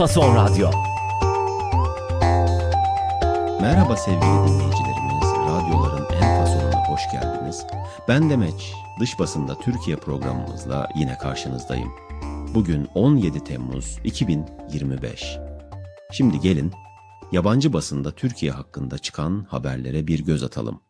Fason Radyo. Merhaba sevgili dinleyicilerimiz, radyoların en fasonuna hoş geldiniz. Ben Demeç, dış basında Türkiye programımızla yine karşınızdayım. Bugün 17 Temmuz 2025. Şimdi gelin, yabancı basında Türkiye hakkında çıkan haberlere bir göz atalım.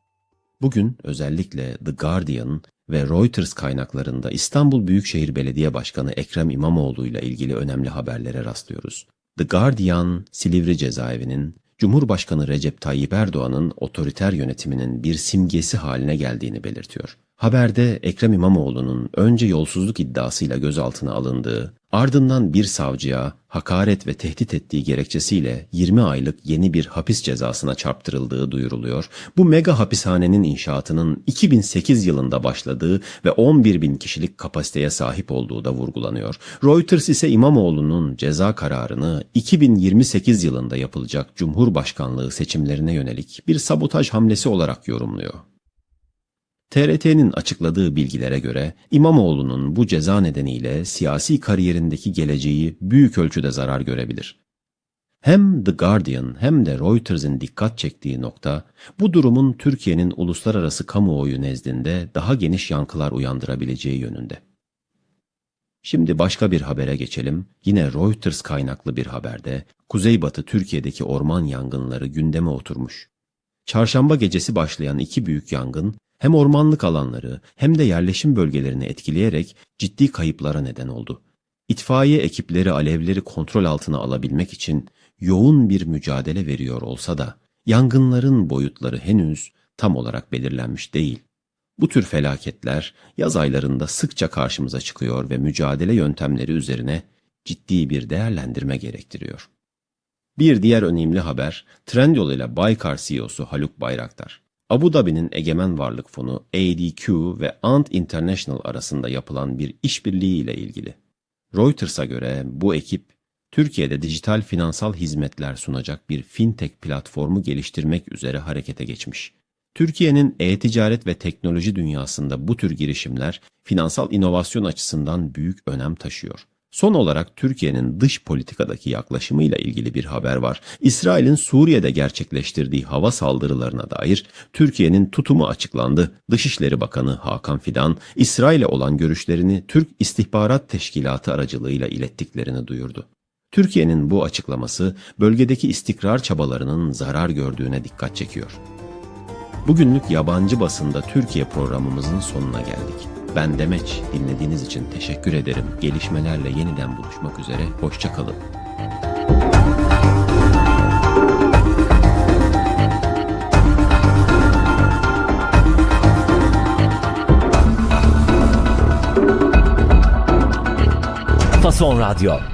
Bugün özellikle The Guardian ve Reuters kaynaklarında İstanbul Büyükşehir Belediye Başkanı Ekrem İmamoğlu ile ilgili önemli haberlere rastlıyoruz. The Guardian, Silivri cezaevinin Cumhurbaşkanı Recep Tayyip Erdoğan'ın otoriter yönetiminin bir simgesi haline geldiğini belirtiyor. Haberde Ekrem İmamoğlu'nun önce yolsuzluk iddiasıyla gözaltına alındığı, ardından bir savcıya hakaret ve tehdit ettiği gerekçesiyle 20 aylık yeni bir hapis cezasına çarptırıldığı duyuruluyor. Bu mega hapishanenin inşaatının 2008 yılında başladığı ve 11 bin kişilik kapasiteye sahip olduğu da vurgulanıyor. Reuters ise İmamoğlu'nun ceza kararını 2028 yılında yapılacak Cumhurbaşkanlığı seçimlerine yönelik bir sabotaj hamlesi olarak yorumluyor. TRT'nin açıkladığı bilgilere göre İmamoğlu'nun bu ceza nedeniyle siyasi kariyerindeki geleceği büyük ölçüde zarar görebilir. Hem The Guardian hem de Reuters'ın dikkat çektiği nokta bu durumun Türkiye'nin uluslararası kamuoyu nezdinde daha geniş yankılar uyandırabileceği yönünde. Şimdi başka bir habere geçelim. Yine Reuters kaynaklı bir haberde Kuzeybatı Türkiye'deki orman yangınları gündeme oturmuş. Çarşamba gecesi başlayan iki büyük yangın hem ormanlık alanları hem de yerleşim bölgelerini etkileyerek ciddi kayıplara neden oldu. İtfaiye ekipleri alevleri kontrol altına alabilmek için yoğun bir mücadele veriyor olsa da yangınların boyutları henüz tam olarak belirlenmiş değil. Bu tür felaketler yaz aylarında sıkça karşımıza çıkıyor ve mücadele yöntemleri üzerine ciddi bir değerlendirme gerektiriyor. Bir diğer önemli haber Trendyol ile Baykar CEO'su Haluk Bayraktar. Abu Dhabi'nin egemen varlık fonu ADQ ve Ant International arasında yapılan bir işbirliği ile ilgili. Reuters'a göre bu ekip Türkiye'de dijital finansal hizmetler sunacak bir fintech platformu geliştirmek üzere harekete geçmiş. Türkiye'nin e-ticaret ve teknoloji dünyasında bu tür girişimler finansal inovasyon açısından büyük önem taşıyor. Son olarak Türkiye'nin dış politikadaki yaklaşımıyla ilgili bir haber var. İsrail'in Suriye'de gerçekleştirdiği hava saldırılarına dair Türkiye'nin tutumu açıklandı. Dışişleri Bakanı Hakan Fidan, İsrail'e olan görüşlerini Türk İstihbarat Teşkilatı aracılığıyla ilettiklerini duyurdu. Türkiye'nin bu açıklaması bölgedeki istikrar çabalarının zarar gördüğüne dikkat çekiyor. Bugünlük yabancı basında Türkiye programımızın sonuna geldik. Ben Demeç, dinlediğiniz için teşekkür ederim. Gelişmelerle yeniden buluşmak üzere, hoşçakalın. Fason Radyo.